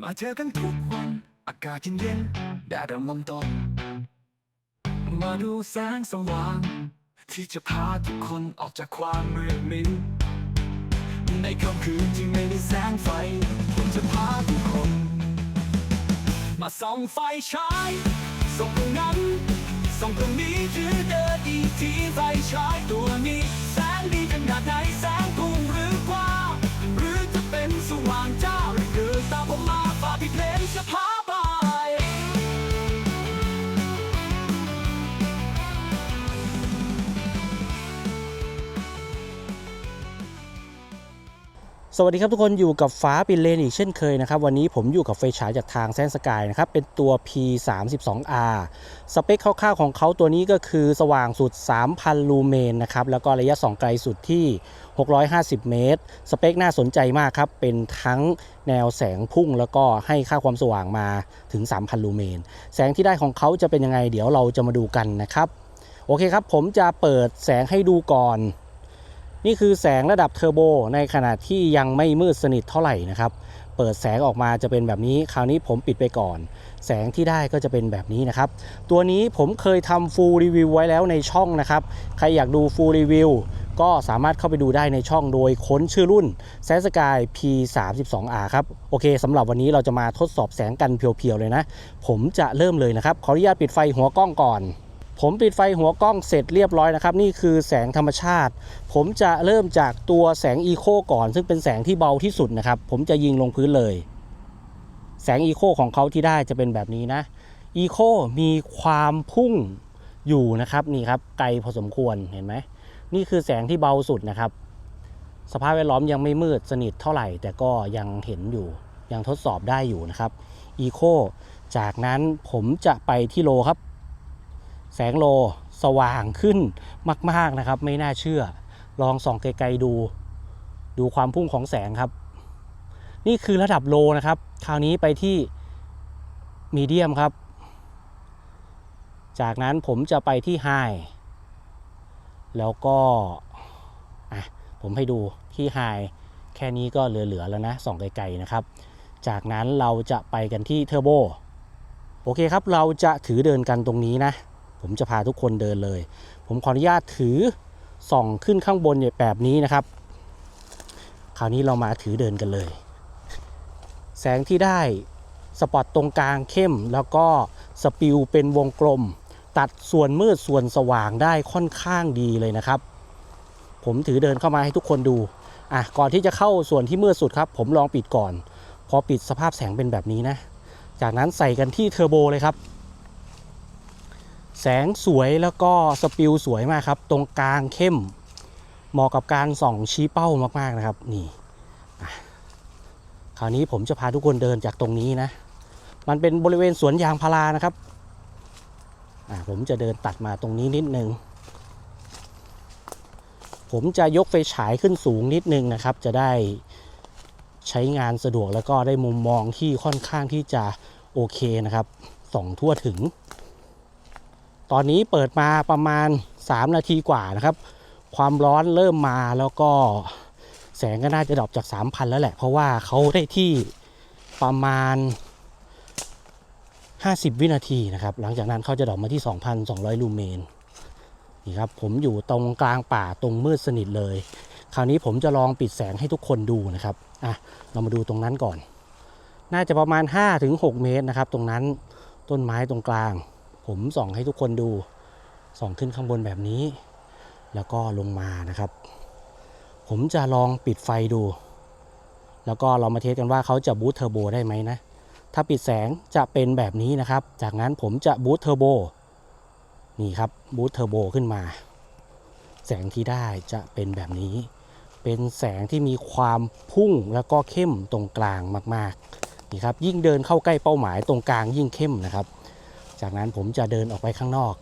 มาเจอกันทุกวัน อากาศเย็นๆแดดเริ่มมนตกมาดูแสงสว่าง ที่จะพาทุกคนออกจากความมืดมิดในค่ำคืนที่ไม่มีแสงไฟ ผมจะพาทุกคน มาส่องไฟฉายส่องตรงนั้นส่องตรงนี้หรือเดินอีกทีไฟฉายตัวนี้ สวัสดีครับทุกคนอยู่กับฟ้าปินเลนอีกเช่นเคยนะครับ วันนี้ผมอยู่กับไฟฉายจากทางแซนสกายนะครับ เป็นตัว P32R สเปคคร่าวๆของเขาตัวนี้ก็คือสว่างสุด 3,000 ลูเมนนะครับ แล้วก็ระยะส่องไกลสุดที่ 650 เมตร สเปคน่าสนใจมากครับ เป็นทั้งแนวแสงพุ่งแล้วก็ให้ค่าความสว่างมาถึง 3,000 ลูเมน แสงที่ได้ของเขาจะเป็นยังไงเดี๋ยวเราจะมาดูกันนะครับ โอเคครับผมจะเปิดแสงให้ดูก่อน นี่คือแสงระดับเทอร์โบในขณะที่ยังไม่มืดสนิทเท่าไหร่นะครับ เปิดแสงออกมาจะเป็นแบบนี้ คราวนี้ผมปิดไปก่อน แสงที่ได้ก็จะเป็นแบบนี้นะครับ ตัวนี้ผมเคยทำฟูลรีวิวไว้แล้วในช่องนะครับ ใครอยากดูฟูลรีวิวก็สามารถเข้าไปดูได้ในช่องโดยค้นชื่อรุ่น s a n s k y P32R ครับ โอเคสำหรับวันนี้เราจะมาทดสอบแสงกันเพียวๆเลยนะ ผมจะเริ่มเลยนะครับ ขออนุญาตปิดไฟหัวกล้องก่อน ผมปิดไฟหัวกล้องเสร็จเรียบร้อยนะครับ นี่คือแสงธรรมชาติ ผมจะเริ่มจากตัวแสงอีโคก่อน ซึ่งเป็นแสงที่เบาที่สุดนะครับ ผมจะยิงลงพื้นเลย แสงอีโคของเขาที่ได้จะเป็นแบบนี้นะอีโคมีความพุ่งอยู่นะครับนี่ครับไกลพอสมควรเห็นไหมนี่คือแสงที่เบาสุดนะครับ สภาพแวดล้อมยังไม่มืดสนิทเท่าไหร่ แต่ก็ยังเห็นอยู่ยังทดสอบได้อยู่นะครับอีโคจากนั้นผมจะไปที่โลครับ แสงโลสว่างขึ้นมาก ๆนะครับ ไม่น่าเชื่อ ลองส่องไกลๆดู ดูความพุ่งของแสงครับ นี่คือระดับโลนะครับ คราวนี้ไปที่มีเดียมครับ จากนั้นผมจะไปที่ไฮแล้วก็อะผมให้ดูที่ไฮแค่นี้ก็เหลือ ๆ แล้วนะส่องไกลๆนะครับ จากนั้นเราจะไปกันที่เทอร์โบโอเคครับ เราจะถือเดินกันตรงนี้นะ ผมจะพาทุกคนเดินเลย ผมขออนุญาตถือส่องขึ้นข้างบนแบบนี้นะครับ คราวนี้เรามาถือเดินกันเลย แสงที่ได้สปอตตรงกลางเข้ม แล้วก็สปิลเป็นวงกลม ตัดส่วนมืดส่วนสว่างได้ค่อนข้างดีเลยนะครับ ผมถือเดินเข้ามาให้ทุกคนดูอะก่อนที่จะเข้าส่วนที่มืดสุดครับ ผมลองปิดก่อน พอปิดสภาพแสงเป็นแบบนี้นะ จากนั้นใส่กันที่เทอร์โบเลยครับ แสงสวยแล้วก็สปิลสวยมากครับ ตรงกลางเข้ม เหมาะกับการส่องชี้เป้ามากๆนะครับ นี่คราวนี้ผมจะพาทุกคนเดินจากตรงนี้นะ มันเป็นบริเวณสวนยางพารานะครับผมจะเดินตัดมาตรงนี้นิดนึง ผมจะยกไฟฉายขึ้นสูงนิดนึงนะครับ จะได้ใช้งานสะดวกแล้วก็ได้มุมมองที่ค่อนข้างที่จะโอเคนะครับส่องทั่วถึง ตอนนี้เปิดมาประมาณ 3 นาทีกว่านะครับ ความร้อนเริ่มมาแล้วก็แสงก็น่าจะดรอปจาก 3,000 แล้วแหละ เพราะว่าเขาได้ที่ประมาณ 50 วินาทีนะครับ หลังจากนั้นเขาจะดรอปมาที่ 2,200 ลูเมนนี่ครับผมอยู่ตรงกลางป่าตรงมืดสนิทเลย คราวนี้ผมจะลองปิดแสงให้ทุกคนดูนะครับอะเรามาดูตรงนั้นก่อน น่าจะประมาณ 5-6 เมตรนะครับ ตรงนั้นต้นไม้ตรงกลาง ผมส่องให้ทุกคนดูส่องขึ้นข้างบนแบบนี้ แล้วก็ลงมานะครับ ผมจะลองปิดไฟดู แล้วก็เรามาเทสกันว่าเขาจะบูตเทอร์โบได้ไหมนะ ถ้าปิดแสงจะเป็นแบบนี้นะครับ จากนั้นผมจะบูตเทอร์โบนี่ครับบูตเทอร์โบขึ้นมา แสงที่ได้จะเป็นแบบนี้ เป็นแสงที่มีความพุ่งแล้วก็เข้มตรงกลางมากๆนี่ครับยิ่งเดินเข้าใกล้เป้าหมายตรงกลางยิ่งเข้มนะครับ จากนั้นผมจะเดินออกไปข้างนอก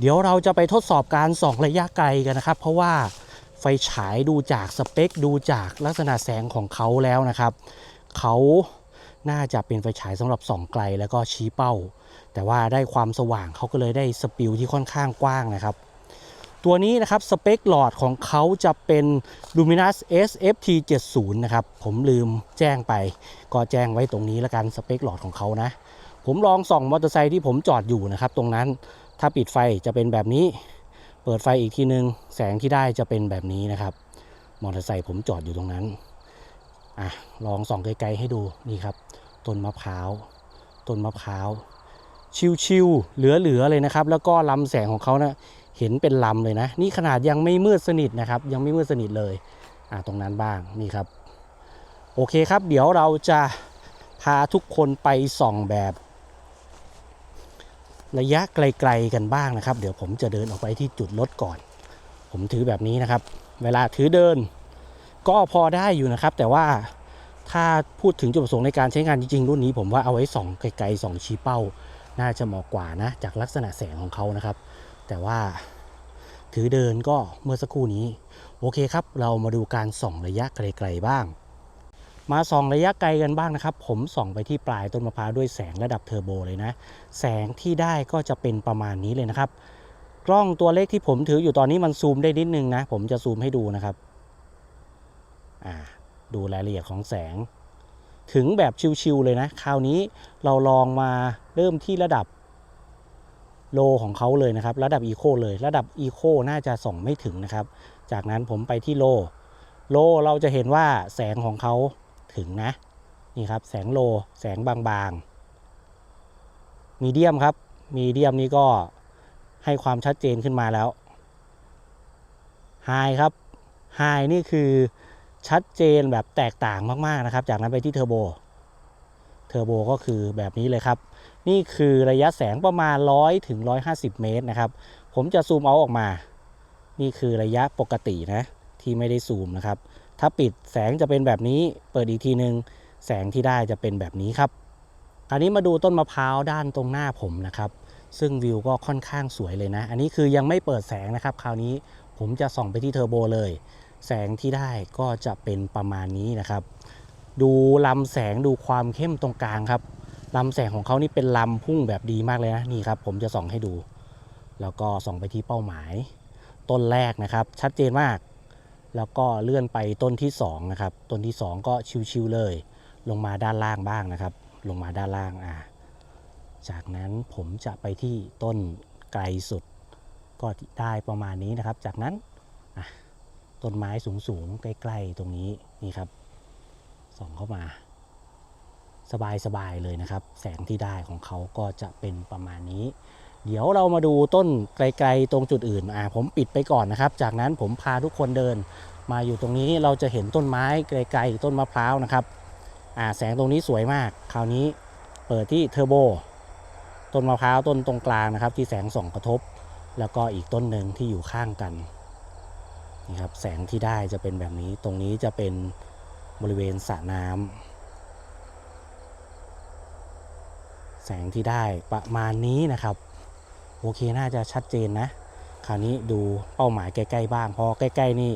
เดี๋ยวเราจะไปทดสอบการส่องระยะไกลกันนะครับ เพราะว่าไฟฉายดูจากสเปค ดูจากลักษณะแสงของเขาแล้วนะครับ เขาน่าจะเป็นไฟฉายสำหรับส่องไกลแล้วก็ชี้เป้า แต่ว่าได้ความสว่างเขาก็เลยได้สปิลที่ค่อนข้างกว้างนะครับ ตัวนี้นะครับสเปคหลอดของเขาจะเป็น Luminous SFT 70นะครับ ผมลืมแจ้งไป ก็แจ้งไว้ตรงนี้แล้วกันสเปคหลอดของเขานะ ผมลองส่องมอเตอร์ไซค์ที่ผมจอดอยู่นะครับ ตรงนั้นถ้าปิดไฟจะเป็นแบบนี้ เปิดไฟอีกทีนึง แสงที่ได้จะเป็นแบบนี้นะครับ มอเตอร์ไซค์ผมจอดอยู่ตรงนั้นอะลองส่องไกลๆให้ดูนี่ครับต้นมะพร้าวต้นมะพร้าวชิวๆเหลือๆเลยนะครับ แล้วก็ลำแสงของเขานะเห็นเป็นลำเลยนะ นี่ขนาดยังไม่มืดสนิทนะครับ ยังไม่มืดสนิทเลยอะตรงนั้นบ้างนี่ครับ โอเคครับ เดี๋ยวเราจะพาทุกคนไปส่องแบบ ระยะไกลๆกันบ้างนะครับ เดี๋ยวผมจะเดินออกไปที่จุดรถก่อน ผมถือแบบนี้นะครับ เวลาถือเดิน ก็พอได้อยู่นะครับ แต่ว่าถ้าพูดถึงจุดประสงค์ในการใช้งานจริงๆ รุ่นนี้ ผมว่าเอาไว้ส่องไกลๆส่องชี้เป้า น่าจะเหมาะกว่านะ จากลักษณะแสงของเขานะครับ แต่ว่าถือเดินก็เมื่อสักครู่นี้ โอเคครับ เรามาดูการส่องระยะไกลๆบ้าง มาส่องระยะไกลกันบ้างนะครับ ผมส่องไปที่ปลายต้นมะพร้าวด้วยแสงระดับเทอร์โบเลยนะ แสงที่ได้ก็จะเป็นประมาณนี้เลยนะครับ กล้องตัวเล็กที่ผมถืออยู่ตอนนี้มันซูมได้นิดนึงนะ ผมจะซูมให้ดูนะครับดูรายละเอียดของแสง ถึงแบบชิวๆเลยนะ คราวนี้เราลองมาเริ่มที่ระดับโลของเขาเลยนะครับ ระดับอีโคเลย ระดับอีโคน่าจะส่องไม่ถึงนะครับ จากนั้นผมไปที่โล โลเราจะเห็นว่าแสงของเขา ถึงนะนี่ครับแสงโลแสงบางๆ มีเดียมครับ มีเดียมนี่ก็ให้ความชัดเจนขึ้นมาแล้วไฮครับไฮนี่คือชัดเจนแบบแตกต่างมากๆนะครับ จากนั้นไปที่เทอร์โบ เทอร์โบก็คือแบบนี้เลยครับ นี่คือระยะแสงประมาณ 100ถึง150 เมตรนะครับ ผมจะซูมเอาออกมา นี่คือระยะปกตินะ ที่ไม่ได้ซูมนะครับ ถ้าปิดแสงจะเป็นแบบนี้ เปิดอีกทีหนึงแสงที่ได้จะเป็นแบบนี้ครับคราวนี้มาดูต้นมะพร้าวด้านตรงหน้าผมนะครับ ซึ่งวิวก็ค่อนข้างสวยเลยนะ อันนี้คือยังไม่เปิดแสงนะครับ คราวนี้ผมจะส่องไปที่เทอร์โบเลย แสงที่ได้ก็จะเป็นประมาณนี้นะครับ ดูลำแสงดูความเข้มตรงกลางครับลำแสงของเขานี่เป็นลำพุ่งแบบดีมากเลยนะนี่ครับ ผมจะส่องให้ดู แล้วก็ส่องไปที่เป้าหมาย ต้นแรกนะครับ ชัดเจนมาก แล้วก็เลื่อนไปต้นที่2นะครับต้นที่ 2 ก็ชิวๆเลย ลงมาด้านล่างบ้างนะครับ ลงมาด้านล่างอ่าจากนั้นผมจะไปที่ต้นไกลสุด ก็ได้ประมาณนี้นะครับ จากนั้นต้นไม้สูงๆใกล้ๆตรงนี้นี่ครับส่องเข้ามา สบายๆเลยนะครับ แสงที่ได้ของเขาก็จะเป็นประมาณนี้ เดี๋ยวเรามาดูต้นไกลๆตรงจุดอื่นอ่าผมปิดไปก่อนนะครับ จากนั้นผมพาทุกคนเดิน มาอยู่ตรงนี้เราจะเห็นต้นไม้ไกลๆต้นมะพร้าวนะครับอ่าแสงตรงนี้สวยมาก คราวนี้เปิดที่เทอร์โบต้นมะพร้าวต้นตรงกลางนะครับ ที่แสงส่องกระทบ แล้วก็อีกต้นหนึ่งที่อยู่ข้างกันนี่ครับแสงที่ได้จะเป็นแบบนี้ตรงนี้จะเป็นบริเวณสระน้ำแสงที่ได้ประมาณนี้นะครับ โอเคน่าจะชัดเจนนะ คราวนี้ดูเป้าหมายใกล้ๆบ้างพอใกล้ๆนี่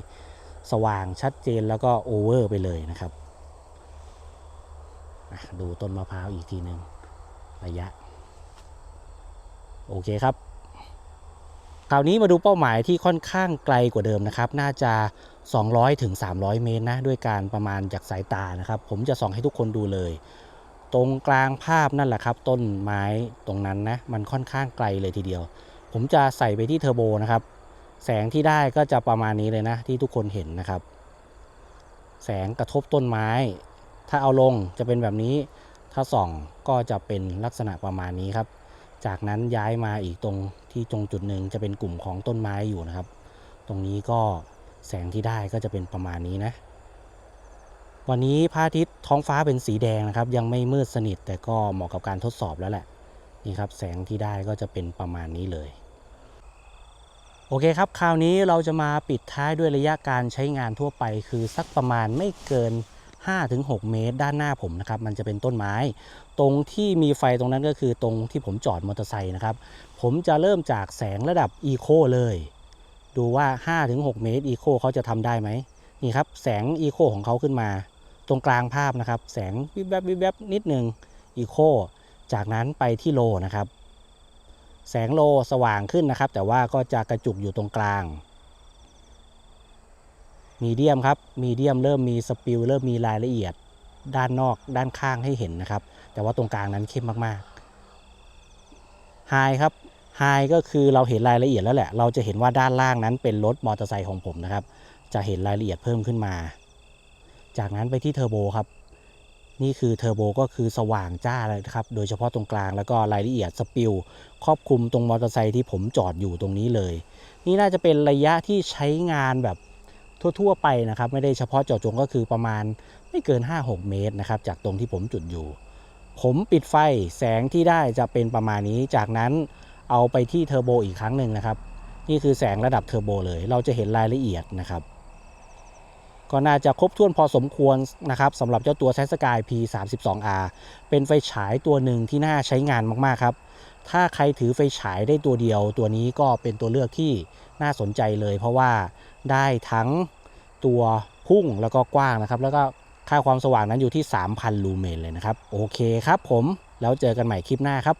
สว่างชัดเจนแล้วก็โอเวอร์ไปเลยนะครับดูต้นมะพร้าวอีกทีหนึ่งระยะ โอเคครับ คราวนี้มาดูเป้าหมายที่ค่อนข้างไกลกว่าเดิมนะครับ น่าจะ 200ถึง300 เมตรนะ ด้วยการประมาณจากสายตานะครับ ผมจะส่องให้ทุกคนดูเลย ตรงกลางภาพนั่นแหละครับ ต้นไม้ตรงนั้นนะมันค่อนข้างไกลเลยทีเดียว ผมจะใส่ไปที่เทอร์โบนะครับ แสงที่ได้ก็จะประมาณนี้เลยนะ ที่ทุกคนเห็นนะครับ แสงกระทบต้นไม้ ถ้าเอาลงจะเป็นแบบนี้ ถ้าส่องก็จะเป็นลักษณะประมาณนี้ครับ จากนั้นย้ายมาอีกตรงที่ตรงจุดหนึ่งจะเป็นกลุ่มของต้นไม้อยู่นะครับ ตรงนี้ก็แสงที่ได้ก็จะเป็นประมาณนี้นะ วันนี้พระอาทิตย์ท้องฟ้าเป็นสีแดงนะครับ ยังไม่มืดสนิทแต่ก็เหมาะกับการทดสอบแล้วแหละนี่ครับแสงที่ได้ก็จะเป็นประมาณนี้เลยโอเคครับ คราวนี้เราจะมาปิดท้ายด้วยระยะการใช้งานทั่วไป คือสักประมาณไม่เกิน 5-6 เมตร ด้านหน้าผมนะครับ มันจะเป็นต้นไม้ ตรงที่มีไฟตรงนั้นก็คือตรงที่ผมจอดมอเตอร์ไซค์นะครับ ผมจะเริ่มจากแสงระดับอีโคเลย ดูว่า 5-6 เมตรอีโคเขาจะทำได้ไหมนี่ครับ แสงอีโคของเขาขึ้นมา ตรงกลางภาพนะครับ แสงวิบแวบวิบแวบนิดหนึ่งอีโคจากนั้นไปที่โลนะครับ แสงโลสว่างขึ้นนะครับ แต่ว่าก็จะกระจุกอยู่ตรงกลางมีเดียมครับ มีเดียมเริ่มมีสปิลเริ่มมีรายละเอียด ด้านนอกด้านข้างให้เห็นนะครับ แต่ว่าตรงกลางนั้นเข้มมากๆไฮครับไฮก็คือเราเห็นรายละเอียดแล้วแหละ เราจะเห็นว่าด้านล่างนั้นเป็นรถมอเตอร์ไซค์ของผมนะครับ จะเห็นรายละเอียดเพิ่มขึ้นมา จากนั้นไปที่เทอร์โบครับ นี่คือเทอร์โบก็คือสว่างจ้าเลยครับ โดยเฉพาะตรงกลางแล้วก็รายละเอียดสปิลครอบคลุมตรงมอเตอร์ไซค์ที่ผมจอดอยู่ตรงนี้เลย นี่น่าจะเป็นระยะที่ใช้งานแบบทั่ว ๆ ไปนะครับ ไม่ได้เฉพาะเจาะจงก็คือประมาณไม่เกิน 5-6 เมตรนะครับ จากตรงที่ผมจุดอยู่ ผมปิดไฟแสงที่ได้จะเป็นประมาณนี้ จากนั้นเอาไปที่เทอร์โบอีกครั้งหนึ่งนะครับ นี่คือแสงระดับเทอร์โบเลย เราจะเห็นรายละเอียดนะครับ ก็น่าจะครบถ้วนพอสมควรนะครับสำหรับเจ้าตัว s a n s k y P32R เป็นไฟฉายตัวหนึ่งที่น่าใช้งานมากๆครับ ถ้าใครถือไฟฉายได้ตัวเดียว ตัวนี้ก็เป็นตัวเลือกที่น่าสนใจเลย เพราะว่าได้ทั้งตัวพุ่งแล้วก็กว้างนะครับ แล้วก็ค่าความสว่างนั้นอยู่ที่ 3,000 ลูเมนเลยนะครับ โอเคครับผม แล้วเจอกันใหม่คลิปหน้าครับ